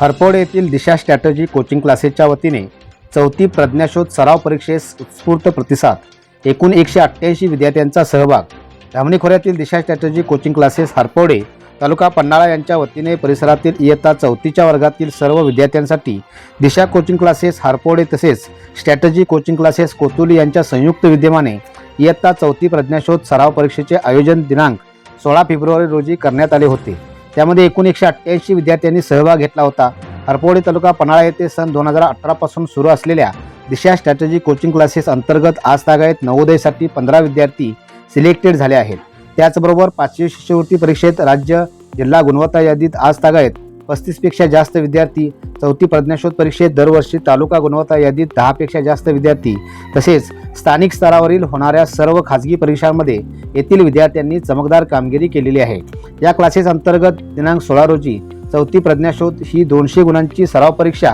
हरपोड येथील दिशा strategy coaching क्लासेसच्या वतीने चौथी प्रज्ञाशोध सराव परीक्षेस उत्स्फूर्त प्रतिसाद. एकूण एकशे अठ्ठ्याऐंशी विद्यार्थ्यांचा सहभाग. धामणी खोऱ्यातील Disha strategy coaching classes Harpode तालुका पन्हाळा यांच्या वतीने परिसरातील इयत्ता चौथीच्या वर्गातील सर्व विद्यार्थ्यांसाठी दिशा कोचिंग क्लासेस हारपोडे तसेच स्ट्रॅटजी कोचिंग क्लासेस कोतुली यांच्या संयुक्त विद्यमाने इयत्ता चौथी प्रज्ञाशोध सराव परीक्षेचे आयोजन दिनांक सोळा फेब्रुवारी रोजी करण्यात आले होते. त्यामध्ये एकूण एकशे अठ्ठ्याऐंशी विद्यार्थ्यांनी सहभाग घेतला होता. हरपोडी तालुका पन्हाळा येथे सन दोन हजार अठरापासून सुरू असलेल्या दिशा स्ट्रॅटजी कोचिंग क्लासेस अंतर्गत आज तागायत नवोदयसाठी पंधरा विद्यार्थी सिलेक्टेड झाले आहेत. त्याचबरोबर पाचवी शिष्यवृत्ती परीक्षेत राज्य जिल्हा गुणवत्ता यादीत आज तागायत पस्तीसपेक्षा जास्त विद्यार्थी चौथी प्रज्ञाशोध परीक्षेत दरवर्षी तालुका गुणवत्ता यादीत दहापेक्षा जास्त विद्यार्थी तसेच स्थानिक स्तरावरील होणाऱ्या सर्व खाजगी परीक्षांमध्ये येथील विद्यार्थ्यांनी चमकदार कामगिरी केलेली आहे. या क्लासेस अंतर्गत दिनांक सोळा रोजी चौथी प्रज्ञाशोध ही दोनशे गुणांची सराव परीक्षा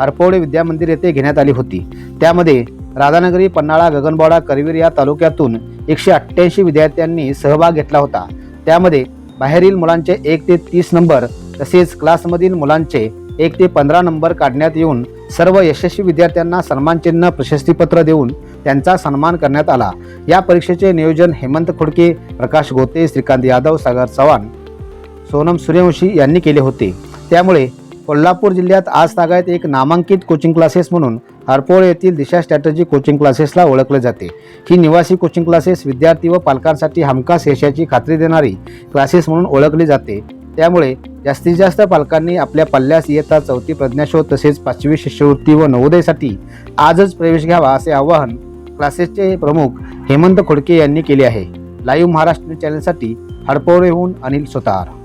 हरपवडे विद्यामंदिर येथे घेण्यात आली होती. त्यामध्ये राधानगरी पन्हाळा गगनबावडा करवीर या तालुक्यातून एकशे अठ्ठ्याऐंशी विद्यार्थ्यांनी सहभाग घेतला होता. त्यामध्ये बाहेरील मुलांचे एक ते तीस नंबर तसेच क्लासमधील मुलांचे एक ते पंधरा नंबर काढण्यात येऊन सर्व यशस्वी विद्यार्थ्यांना सन्मानचिन्ह प्रशस्तीपत्र देऊन त्यांचा सन्मान करण्यात आला. या परीक्षेचे नियोजन हेमंत खोडके प्रकाश गोते श्रीकांत यादव सागर चव्हाण सोनम सूर्यवंशी यांनी केले होते. त्यामुळे कोल्हापूर जिल्ह्यात आज तागायत एक नामांकित कोचिंग क्लासेस म्हणून हरपोळ येथील दिशा स्ट्रॅटर्जी कोचिंग क्लासेसला ओळखले जाते. ही निवासी कोचिंग क्लासेस विद्यार्थी व पालकांसाठी हमखास यशाची खात्री देणारी क्लासेस म्हणून ओळखली जाते. त्यामुळे जास्तीत जास्त पालकांनी आपल्या पल्ल्यास इयत्ता चौथी प्रज्ञाशोध तसेच पाचवी शिष्यवृत्ती व नवोदयसाठी आजच प्रवेश घ्यावा असे आवाहन क्लासेसचे प्रमुख हेमंत खोडके यांनी केले आहे. लाईव्ह महाराष्ट्र न्यूज चॅनलसाठी हडपवळेहून अनिल सोतार.